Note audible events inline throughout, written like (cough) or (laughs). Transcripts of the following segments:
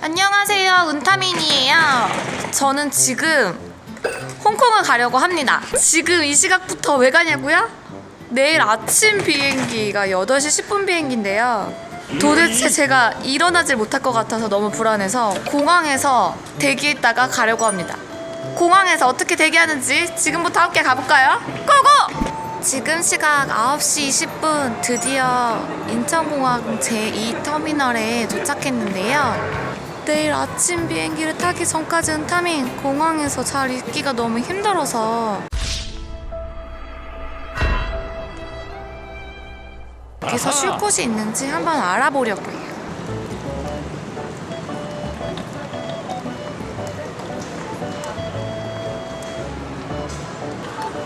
안녕하세요. 은타민이에요. 저는 지금 홍콩을 가려고 합니다. 지금 이 시각부터 왜 가냐고요? 내일 아침 비행기가 8시 10분 비행기인데요. 도대체 제가 일어나질 못할 것 같아서 너무 불안해서 공항에서 대기했다가 가려고 합니다. 공항에서 어떻게 대기하는지 지금부터 함께 가볼까요? 고고! 지금 시각 9시 20분 드디어 인천공항 제2터미널에 도착했는데요. 내일 아침 비행기를 타기 전까지는 타민 공항에서 잘 있기가 너무 힘들어서 여기서 쉴 곳이 있는지 한번 알아보려고 해요.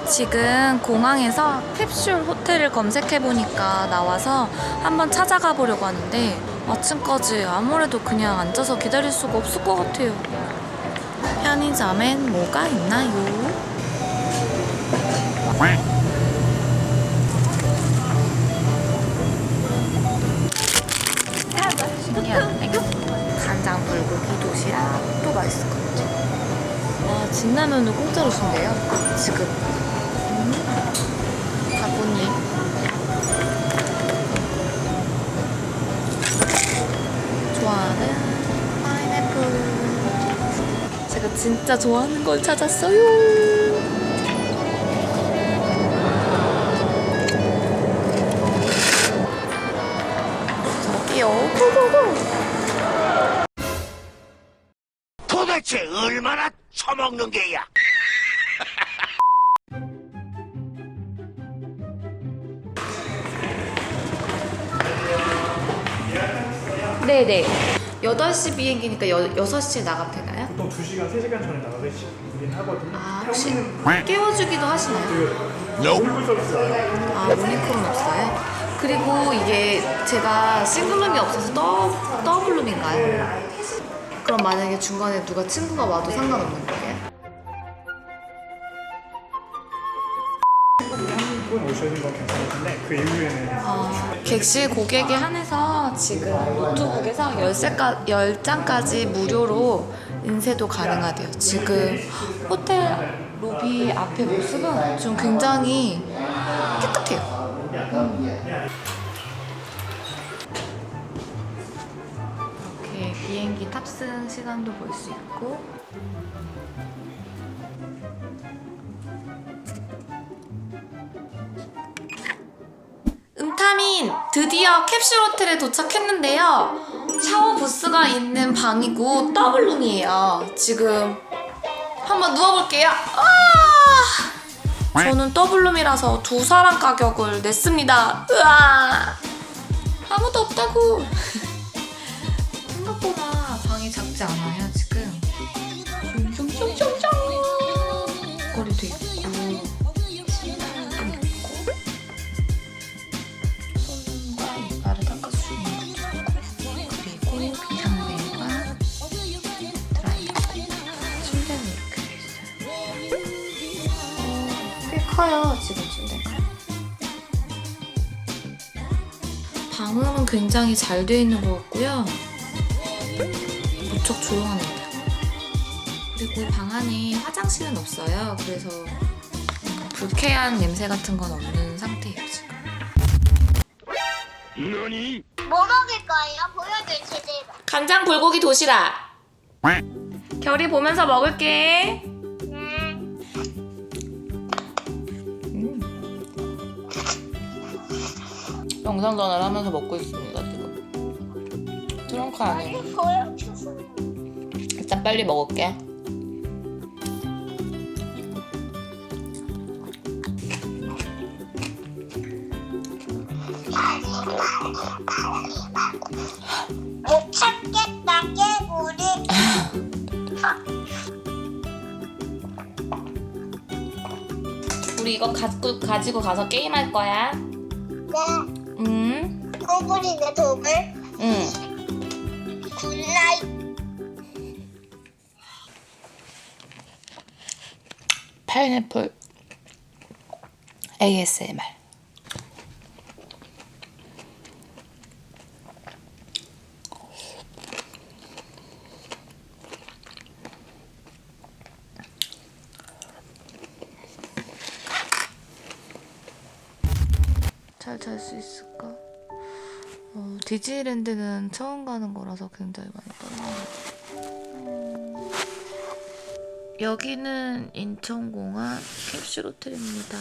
지금 공항에서 캡슐 호텔을 검색해 보니까 나와서 한번 찾아가 보려고 하는데 아침까지 아무래도 그냥 앉아서 기다릴 수가 없을 것 같아요. 편의점엔 뭐가 있나요? 간장 불고기 도시락도 맛있을 것 같아요. 아, 진라면을 공짜로 준대요. 지금. 음. 제가 진짜 좋아하는 걸 찾았어요. 저기요. 고고고. 도대체 얼마나 처먹는 게야? (laughs) 네네. 8시 비행기니까 여, 6시에 나가면 되나요? 보통 2시간, 3시간 전에 나가긴 하거든요. 아, 혹시 깨워주기도 하시나요? 그홀 서비스 안 아, 모니콜은 없어요? 그리고 이게 제가 싱글룸이 없어서 더, 더블룸인가요? 그럼 만약에 중간에 누가 친구가 와도 상관없는 거예요? 분 오시는 건 괜찮은데 그 이후에는 아, 객실 고객에 한해서 지금 노트북에서 10세까, 10장까지 무료로 인쇄도 가능하대요. 지금 호텔 로비 앞에 모습은 좀 굉장히 깨끗해요. 이렇게 비행기 탑승 시간도 볼 수 있고 음타민 드디어 캡슐 호텔에 도착했는데요. 샤워 부스가 있는 방이고 더블룸이에요. 지금 한번 누워볼게요. 아! 저는 더블룸이라서 두 사람 가격을 냈습니다. 으아! 아무도 없다고. (laughs) 생각보다 방이 작지 않아요 커요 지금 침대가 방음은 굉장히 잘 돼 있는 것 같고요 무척 조용합니다 그리고 방 안에 화장실은 없어요 그래서 음, 불쾌한 냄새 같은 건 없는 상태예요 지금 너니? 뭐 먹을 거예요? 보여줄 제대로. 간장 불고기 도시락. 결이 보면서 먹을게. 영상 전화를 하면서 먹고 있습니다 지금. 트렁크 안에. 일단 빨리 먹을게. 못 찾겠다 깨물이. 우리 이거 가지고, 가지고 가서 게임할 거야. 네. 응? 꼬부리네 도물. 응. 굿나잇. 파인애플 ASMR. 잘 잘 수 있을까? 어, 디즈니랜드는 처음 가는 거라서 굉장히 많이. 음, 여기는 인천공항 캡슐 호텔입니다.